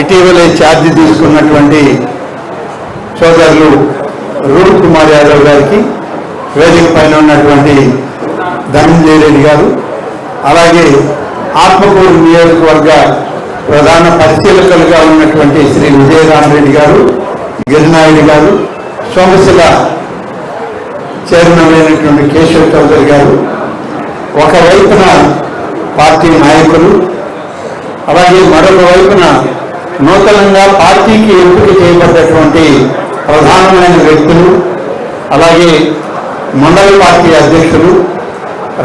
ఇటీవలే ఛార్జ్ తీసుకున్నటువంటి సోదరులు రూల్ కుమార్ యాదవ్ గారికి వేదిక పైన ఉన్నటువంటి ధనంజయ రెడ్డి గారు అలాగే ఆత్మకూరు నియోజకవర్గ ప్రధాన పరిశీలకులుగా ఉన్నటువంటి శ్రీ విజయరామరెడ్డి గారు గిరినాయుడు గారు సోమశిల చైర్మన్ అయినటువంటి కేశవ్ చౌదరి గారు. ఒకవైపున పార్టీ నాయకులు అలాగే మరొక వైపున నూతనంగా పార్టీకి ఎంపిక చేయబడ్డటువంటి ప్రధానమైన వ్యక్తులు అలాగే మండల పార్టీ అధ్యక్షులు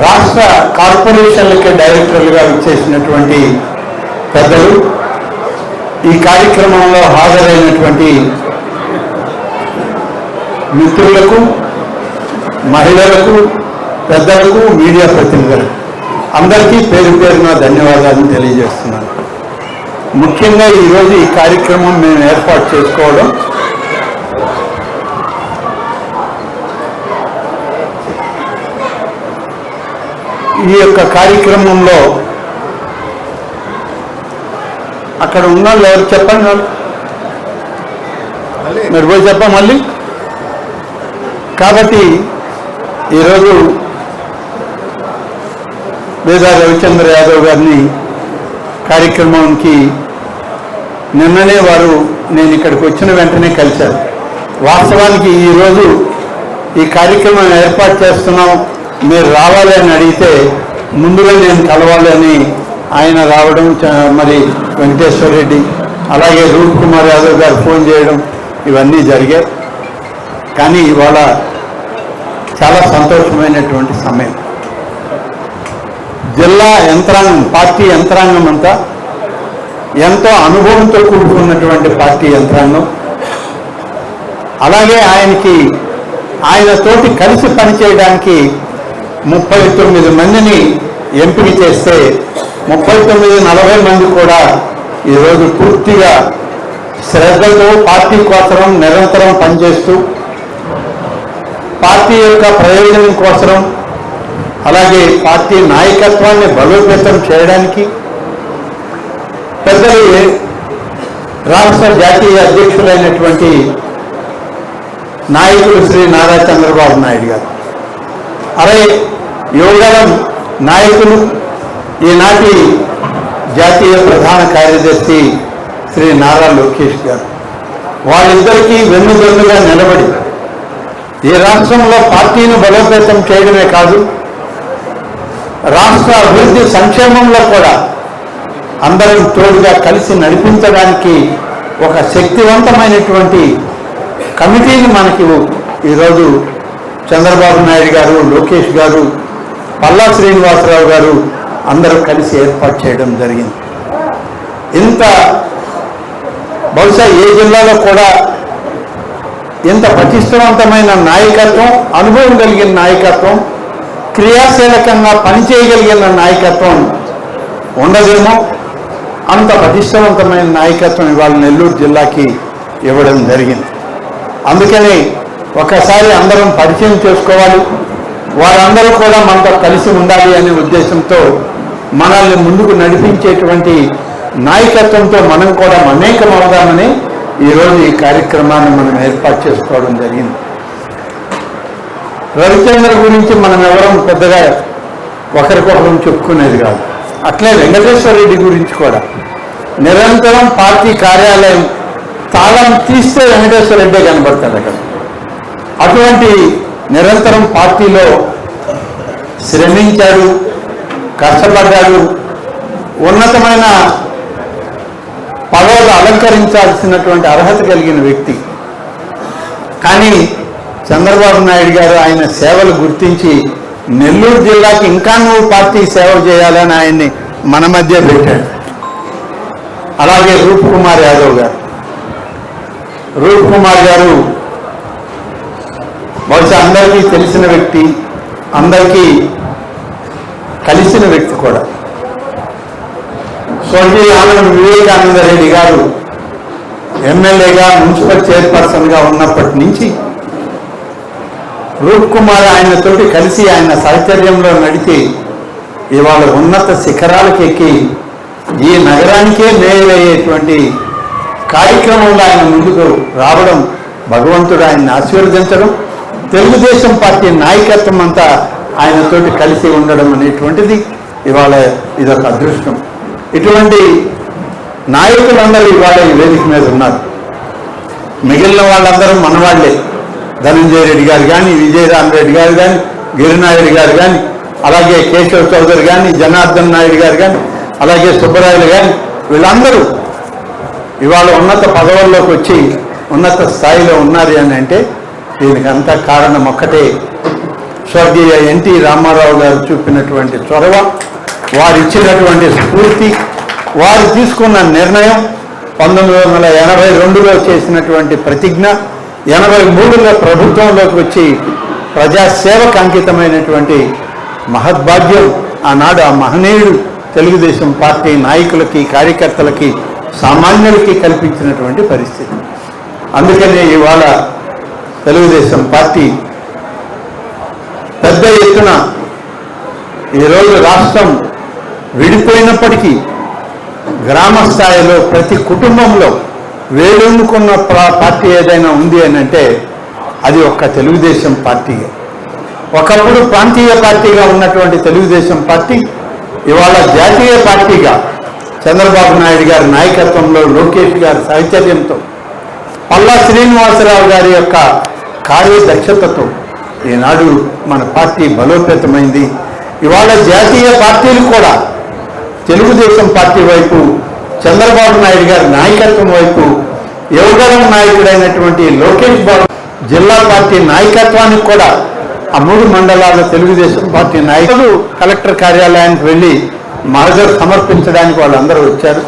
రాష్ట్ర కార్పొరేషన్లకే డైరెక్టర్లుగా చేసినటువంటి పెద్దలు ఈ కార్యక్రమంలో హాజరైనటువంటి మిత్రులకు మహిళలకు పెద్దలకు మీడియా ప్రతినిధులకు. అందరికీ పేరు పేరున ధన్యవాదాలను తెలియజేస్తున్నాను. ముఖ్యంగా ఈరోజు ఈ కార్యక్రమం మేము ఏర్పాటు చేసుకోవడం. ఈ యొక్క కార్యక్రమంలో అక్కడ ఉన్న వాళ్ళు ఎవరు చెప్పండి. మీరు పోయి చెప్ప మళ్ళీ. కాబట్టి ఈరోజు వేదా రవిచంద్ర యాదవ్ గారిని కార్యక్రమానికి నిన్ననే వారు నేను ఇక్కడికి వచ్చిన వెంటనే కలిశారు. వాస్తవానికి ఈరోజు ఈ కార్యక్రమం ఏర్పాటు చేస్తున్నాం. మీరు రావాలి అని అడిగితే ముందుగా నేను కలవాలి అని ఆయన రావడం చ- మరి వెంకటేశ్వర రెడ్డి అలాగే రూప్ కుమార్ యాదవ్ గారు ఫోన్ చేయడం ఇవన్నీ జరిగాయి. కానీ ఇవాళ చాలా సంతోషమైనటువంటి సమయం. జిల్లా యంత్రాంగం పార్టీ యంత్రాంగం అంతా ఎంతో అనుభవంతో కూడుకున్నటువంటి పార్టీ యంత్రాంగం. అలాగే ఆయనకి ఆయనతోటి కలిసి పనిచేయడానికి ముప్పై తొమ్మిది మందిని ఎంపిక చేస్తే ముప్పై తొమ్మిది నలభై మంది కూడా ఈరోజు పూర్తిగా శ్రద్ధతో పార్టీ కోసం నిరంతరం పనిచేస్తూ పార్టీ యొక్క ప్రయోజనం కోసం అలాగే పార్టీ నాయకత్వాన్ని బలోపేతం చేయడానికి పెద్దలు రాష్ట్ర జాతీయ అధ్యక్షులైనటువంటి నాయకులు శ్రీ నారా చంద్రబాబు నాయుడు గారు. అరే యువగలం నాయకులు ఈనాటి జాతీయ ప్రధాన కార్యదర్శి శ్రీ నారా లోకేష్ గారు. వాళ్ళిద్దరికీ వెన్నుదన్నుగా నిలబడి ఈ రాష్ట్రంలో పార్టీని బలోపేతం చేయడమే కాదు రాష్ట్ర అభివృద్ధి సంక్షేమంలో కూడా అందరం తోడుగా కలిసి నడిపించడానికి ఒక శక్తివంతమైనటువంటి కమిటీని మనకి ఈరోజు చంద్రబాబు నాయుడు గారు లోకేష్ గారు పల్లా శ్రీనివాసరావు గారు అందరూ కలిసి ఏర్పాటు చేయడం జరిగింది. ఇంత బహుశా ఏ జిల్లాలో కూడా ఇంత పటిష్టవంతమైన నాయకత్వం అనుభవం కలిగిన నాయకత్వం క్రియాశీలకంగా పనిచేయగలిగిన నాయకత్వం ఉండదేమో? అంత పటిష్టవంతమైన నాయకత్వం ఇవాళ నెల్లూరు జిల్లాకి ఇవ్వడం జరిగింది. అందుకని ఒకసారి అందరం పరిచయం చేసుకోవాలి. వారందరూ కూడా మనతో కలిసి ఉండాలి అనే ఉద్దేశంతో మనల్ని ముందుకు నడిపించేటువంటి నాయకత్వంతో మనం కూడా మమేకం ఈరోజు ఈ కార్యక్రమాన్ని మనం ఏర్పాటు చేసుకోవడం జరిగింది. రవిచంద్ర గురించి మనం ఎవరం పెద్దగా ఒకరికొకరం చెప్పుకునేది కాదు. అట్లే వెంకటేశ్వర రెడ్డి గురించి కూడా. నిరంతరం పార్టీ కార్యాలయం తాళం తీస్తే వెంకటేశ్వర రెడ్డే కనబడతాడు అక్కడ. అటువంటి నిరంతరం పార్టీలో శ్రమించాడు కష్టపడ్డాడు ఉన్నతమైన పదవులు అలంకరించాల్సినటువంటి అర్హత కలిగిన వ్యక్తి. కానీ చంద్రబాబు నాయుడు గారు ఆయన సేవలు గుర్తించి నెల్లూరు జిల్లాకి ఇంకా నువ్వు పార్టీ సేవ చేయాలని ఆయన్ని మన మధ్య పెట్టాడు. అలాగే రూప్ కుమార్ యాదవ్ గారు. రూప్ కుమార్ గారు బహుశా అందరికీ తెలిసిన వ్యక్తి అందరికీ కలిసిన వ్యక్తి కూడా. స్వర్గీయ ఆనంద వివేకానంద రెడ్డి గారు ఎమ్మెల్యేగా మున్సిపల్ చైర్పర్సన్గా ఉన్నప్పటి నుంచి రూప్ కుమార్ ఆయనతోటి కలిసి ఆయన సాహచర్యంలో నడిచి ఇవాళ ఉన్నత శిఖరాలకు ఎక్కి ఈ నగరానికే మేలయ్యేటువంటి కార్యక్రమంలో ఆయన ముందుకు రావడం భగవంతుడు ఆయన్ని ఆశీర్వదించడం తెలుగుదేశం పార్టీ నాయకత్వం అంతా ఆయనతోటి కలిసి ఉండడం అనేటువంటిది ఇవాళ ఇదొక అదృష్టం. ఇటువంటి నాయకులందరూ ఇవాళ ఈ వేదిక మీద ఉన్నారు. మిగిలిన వాళ్ళందరూ మనవాళ్ళే. ధనంజయ రెడ్డి గారు కానీ విజయరామరెడ్డి గారు కానీ గిరినాయుడు గారు కానీ అలాగే కేశవ చౌదరి కానీ జనార్దన్ నాయుడు గారు కానీ అలాగే సుబ్బరాయులు కానీ వీళ్ళందరూ ఇవాళ ఉన్నత పదవుల్లోకి వచ్చి ఉన్నత స్థాయిలో ఉన్నారు అని అంటే దీనికంతా కారణం ఒక్కటే. స్వర్గీయ ఎన్టీ రామారావు గారు చూపినటువంటి చొరవ వారు ఇచ్చినటువంటి స్ఫూర్తి వారు తీసుకున్న నిర్ణయం పంతొమ్మిది వందల ఎనభై రెండులో చేసినటువంటి ప్రతిజ్ఞ ఎనభై మూడులో ప్రభుత్వంలోకి వచ్చి ప్రజాసేవకు అంకితమైనటువంటి మహద్భాగ్యం ఆనాడు ఆ మహనీయుడు తెలుగుదేశం పార్టీ నాయకులకి కార్యకర్తలకి సామాన్యులకి కల్పించినటువంటి పరిస్థితి. అందుకనే ఇవాళ తెలుగుదేశం పార్టీ పెద్ద ఎత్తున ఈరోజు రాష్ట్రం విడిపోయినప్పటికీ గ్రామ స్థాయిలో ప్రతి కుటుంబంలో వేడెన్నుకున్న పార్టీ ఏదైనా ఉంది అని అంటే అది ఒక్క తెలుగుదేశం పార్టీ ఒకప్పుడు ప్రాంతీయ పార్టీగా ఉన్నటువంటి తెలుగుదేశం పార్టీ ఇవాళ జాతీయ పార్టీగా చంద్రబాబు నాయుడు గారి నాయకత్వంలో లోకేష్ గారి సాహచర్యంతో పల్లా శ్రీనివాసరావు గారి యొక్క కార్యదక్షతతో ఈనాడు మన పార్టీ బలోపేతమైంది. ఇవాళ జాతీయ పార్టీలు కూడా తెలుగుదేశం పార్టీ వైపు చంద్రబాబు నాయుడు గారి నాయకత్వం వైపు యువగలం నాయకుడైనటువంటి లోకేష్ బాబు జిల్లా పార్టీ నాయకత్వానికి కూడా ఆ మూడు మండలాల తెలుగుదేశం పార్టీ నాయకులు కలెక్టర్ కార్యాలయానికి వెళ్ళి మరజర్ సమర్పించడానికి వాళ్ళందరూ వచ్చారు.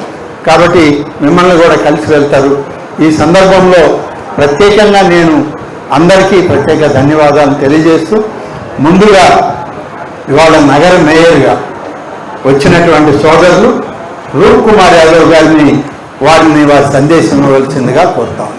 కాబట్టి మిమ్మల్ని కూడా కలిసి వెళ్తారు. ఈ సందర్భంలో ప్రత్యేకంగా నేను అందరికీ ప్రత్యేక ధన్యవాదాలు తెలియజేస్తూ ముందుగా ఇవాళ నగర మేయర్గా వచ్చినటువంటి సోదరులు రూప్ కుమార్ యాదవ్ గారిని వారిని వారి సందేశం ఇవ్వాల్సిందిగా కోరుతాం